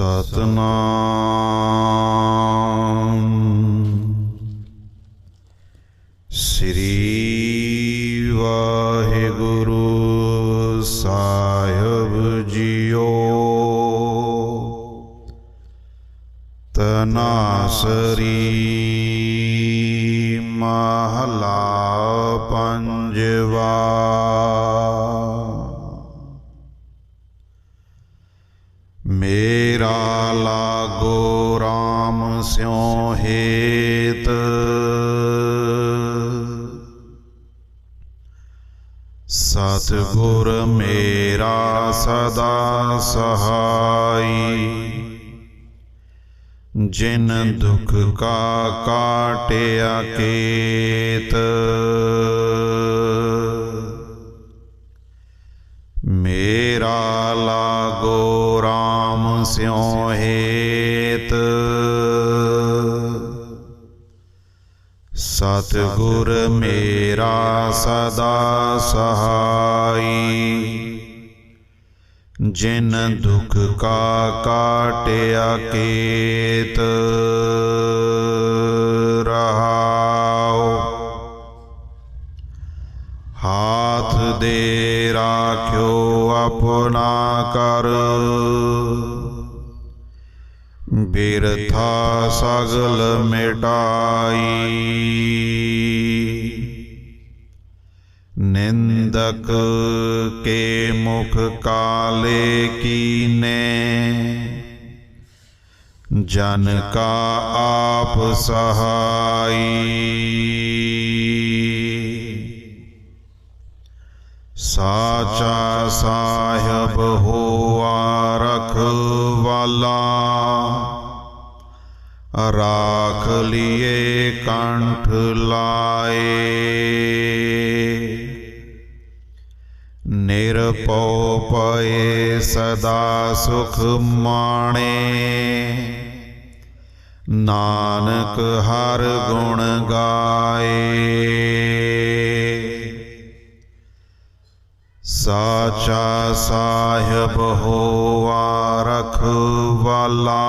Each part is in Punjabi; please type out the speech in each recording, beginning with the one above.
ਸਤਨਾਮ। ਸ੍ਰੀ ਵਾਹਿਗੁਰੂ ਸਾਹਿਬ ਜੀਓ। ਤਨਾਸਰੀ ਮਹਲਾ ਪੰਜਵਾ। ਮੇਰਾ ਲਾਗੋ RAM ਸਿਉ ਹੇਤ। ਸਤਿਗੁਰ ਮੇਰਾ ਸਦਾ ਸਹਾਈ। ਜਿਨ ਦੁਖ ਕਾ ਕਾਟਿਆ ਕੇਤ। RAM ਸਿਉ ਹੇਤ। ਸਤਿਗੁਰ ਮੇਰਾ ਸਦਾ ਸਹਾਈ। ਜਿਨ ਦੁਖ ਕਾ ਕਾਟਿਆ ਕੇਤ, ਰਹਾਉ। ਹਾਥ ਦੇ ਰਾਖਿਓ ਆਪਣਾ ਕਰ। ਬਿਰਥਾ ਸਗਲ ਮਿਟਾਈ ਨਿੰਦਕ ਕੇ ਮੁਖ ਕਾਲੇ ਕੀਨੇ ਜਨ ਕਾ ਆਪ ਸਹਾਈ ਸਾਚਾ ਸਾਹਿਬ ਹੋਆ ਰਖਵਾਲਾ ਰਾਖ ਲਿਏ ਕੰਠ ਲਾਏ ਨਿਰਪਉ ਪਏ ਸਦਾ ਸੁਖ ਮਾਣੇ ਨਾਨਕ ਹਰ ਗੁਣ ਗਾਏ ਸਾਚਾ ਸਾਹਿਬ ਹੋਆ ਰਖਵਾਲਾ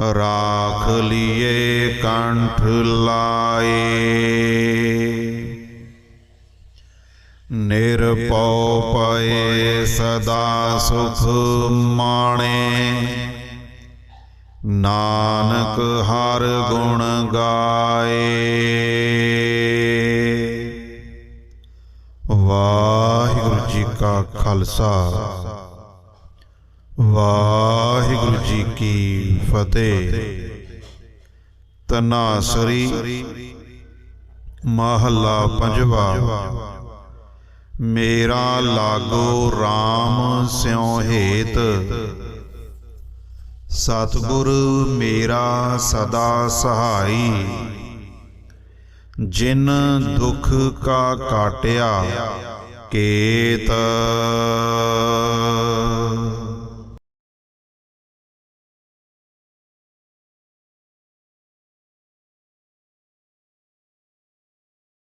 ਰਾਖ ਲਿਏ ਕੰਠ ਲਾਏ। ਨਿਰਪਉ ਪਏ ਸਦਾ ਸੁਖ ਮਾਣੇ। ਨਾਨਕ ਹਰ ਗੁਣ ਗਾਏ। ਵਾਹਿਗੁਰੂ ਜੀ ਕਾ ਖਾਲਸਾ। ਵਾਹਿਗੁਰੂ ਜੀ ਕੀ ਫਤਿਹ। ਤਨਾਸਰੀ ਮਹਲਾ ਪੰਜਵਾ। ਮੇਰਾ ਲਾਗੋ RAM ਸਿਉ ਹੇਤ। ਸਤਿਗੁਰ ਮੇਰਾ ਸਦਾ ਸਹਾਈ। ਜਿਨ ਦੁਖ ਕਾ ਕਾਟਿਆ, ਕੇਤ।